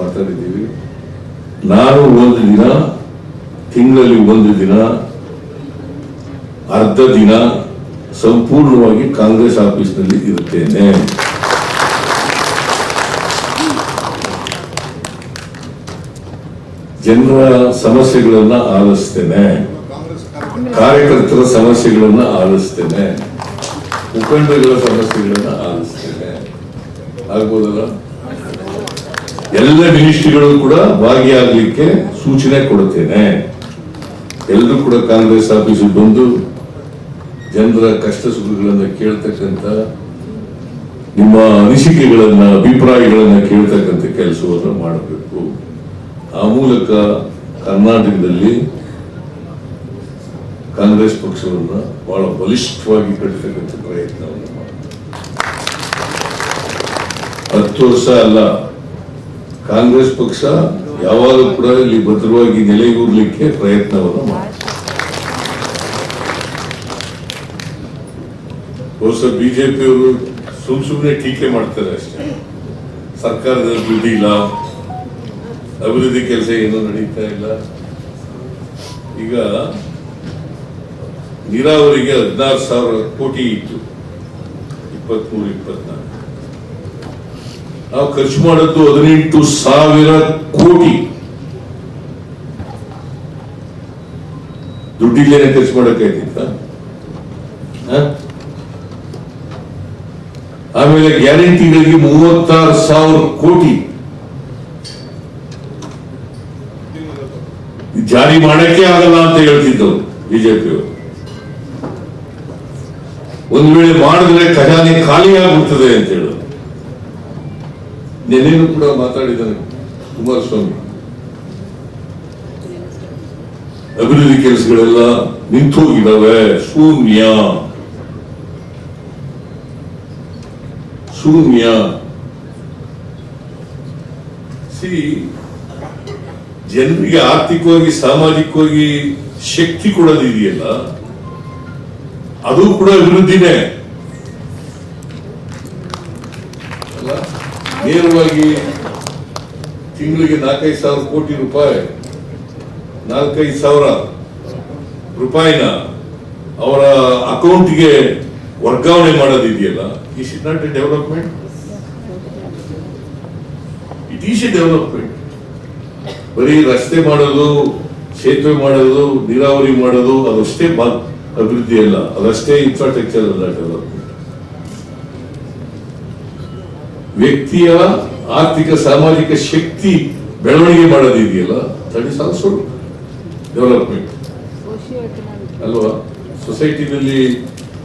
ಮಾತಾಡಿದ್ದೀವಿ. ನಾನು ಒಂದು ದಿನ, ತಿಂಗಳಲ್ಲಿ ಒಂದು ದಿನ, ಅರ್ಧ ದಿನ ಸಂಪೂರ್ಣವಾಗಿ ಕಾಂಗ್ರೆಸ್ ಆಫೀಸ್ನಲ್ಲಿ ಇರುತ್ತೇನೆ. ಜನರ ಸಮಸ್ಯೆಗಳನ್ನ ಆಲಿಸ್ತೇನೆ. ಕಾರ್ಯಕರ್ತರ ಸಮಸ್ಯೆಗಳನ್ನ ಆಲಿಸ್ತೇನೆ. ಮುಖಂಡಗಳ ಸಮಸ್ಯೆಗಳನ್ನ ಆಲಿಸ್ತೇನೆ. ಆಗ್ಬೋದಲ್ಲ? ಎಲ್ಲ ಮಿನಿಸ್ಟ್ರಿಗಳು ಕೂಡ ಭಾಗಿಯಾಗಲಿಕ್ಕೆ ಸೂಚನೆ ಕೊಡುತ್ತೇನೆ. ಎಲ್ಲರೂ ಕೂಡ ಕಾಂಗ್ರೆಸ್ ಆಫೀಸಿಗೆ ಬಂದು ಜನರ ಕಷ್ಟ ಸುಖಗಳನ್ನು ಕೇಳ್ತಕ್ಕಂಥ ನಿಮ್ಮ ಅನಿಸಿಕೆಗಳನ್ನ, ಅಭಿಪ್ರಾಯಗಳನ್ನ ಕೇಳ್ತಕ್ಕಂಥ ಕೆಲಸವನ್ನು ಮಾಡಬೇಕು. ಆ ಮೂಲಕ ಕರ್ನಾಟಕದಲ್ಲಿ ಕಾಂಗ್ರೆಸ್ ಪಕ್ಷವನ್ನ ಬಹಳ ಬಲಿಷ್ಠವಾಗಿ ಕಟ್ಟತಕ್ಕಂಥ ಪ್ರಯತ್ನವನ್ನು ಮಾಡ ಹತ್ತು ವರ್ಷ ಅಲ್ಲ ಕಾಂಗ್ರೆಸ್ ಪಕ್ಷ ಯಾವಾಗಲೂ ಕೂಡ ಇಲ್ಲಿ ಭದ್ರವಾಗಿ ನೆಲೆಗೂರ್ಲಿಕ್ಕೆ ಪ್ರಯತ್ನವನ್ನು ಮಾಡ್ತಾರೆ ಬಹುಶಃ ಬಿಜೆಪಿಯವರು ಸುಮ್ ಸುಮ್ಮನೆ ಟೀಕೆ ಮಾಡ್ತಾರೆ ಅಷ್ಟೇ. ಸರ್ಕಾರದಲ್ಲಿ ದುಡ್ಡಿಲ್ಲ ಅಭಿವೃದ್ಧಿ ಕೆಲಸ ಏನೂ ನಡೀತಾ ಇಲ್ಲ. ಈಗ ನೀರಾವರಿಗೆ ಹದಿನಾರು ಸಾವಿರ ಕೋಟಿ ಇತ್ತು. ಇಪ್ಪತ್ಮೂರು, ಇಪ್ಪತ್ನಾಲ್ಕು. ನಾವು ಖರ್ಚು ಮಾಡದ್ದು ಹದಿನೆಂಟು ಸಾವಿರ ಕೋಟಿ. ದುಡ್ಡಿಲ್ಲೇನೆ ಖರ್ಚು ಮಾಡಕ್ಕಾಯ್ತಿತ್ತ? ಆಮೇಲೆ ಗ್ಯಾರಂಟಿಗಳಿಗೆ ಮೂವತ್ತಾರು ಸಾವಿರ ಕೋಟಿ. ಜಾರಿ ಮಾಡಕ್ಕೆ ಆಗಲ್ಲ ಅಂತ ಹೇಳ್ತಿದ್ದವು ಬಿಜೆಪಿಯವರು ಒಂದು ವೇಳೆ ಮಾಡಿದ್ರೆ ಖಜಾನೆ ಖಾಲಿ ಅಂತ ಹೇಳೋದು ನೆನ್ನೆನೂ ಕೂಡ ಮಾತಾಡಿದ್ದಾನೆ ಕುಮಾರಸ್ವಾಮಿ. ಅಭಿವೃದ್ಧಿ ಕೆಲಸಗಳೆಲ್ಲ ನಿಂತು ಹೋಗಿದಾವೆ ಶೂನ್ಯ. ಶೂನ್ಯ. ಸಿ, ಜನರಿಗೆ ಆರ್ಥಿಕವಾಗಿ, ಸಾಮಾಜಿಕವಾಗಿ ಶಕ್ತಿ ಕೊಡೋದಿದೆಯಲ್ಲ, ಅದು ಕೂಡ ಅಭಿವೃದ್ಧಿನೇ. ನೇರವಾಗಿ ತಿಂಗಳಿಗೆ ನಾಲ್ಕೈದು ಸಾವಿರ ಕೋಟಿ ರೂಪಾಯಿ, ನಾಲ್ಕೈದು ಸಾವಿರ ರೂಪಾಯಿನ ಅವರ ಅಕೌಂಟ್ಗೆ ವರ್ಗಾವಣೆ ಮಾಡೋದಿದೆಯಲ್ಲ is it not a development it is a development ಬರೀ ರಸ್ತೆ ಮಾಡೋದು, ಸೇತುವೆ ಮಾಡೋದು, ನೀರಾವರಿ ಮಾಡೋದು, ಅದಷ್ಟೇ ಅಭಿವೃದ್ಧಿ ಅಲ್ಲ. ಅದಷ್ಟೇ ಇನ್ಫ್ರಾಸ್ಟ್ರಕ್ಚರ್ ಅಲ್ಲ ಡೆವಲಪ್ಮೆಂಟ್ ವ್ಯಕ್ತಿಯ ಆರ್ಥಿಕ ಸಾಮಾಜಿಕ ಶಕ್ತಿ ಬೆಳವಣಿಗೆ ಮಾಡೋದಿದೆಯಲ್ಲ ದಟ್ ಇಸ್ ಆಲ್ಸೋ ಡೆವಲಪ್ಮೆಂಟ್ ಅಲ್ವಾ? ಸೊಸೈಟಿನಲ್ಲಿ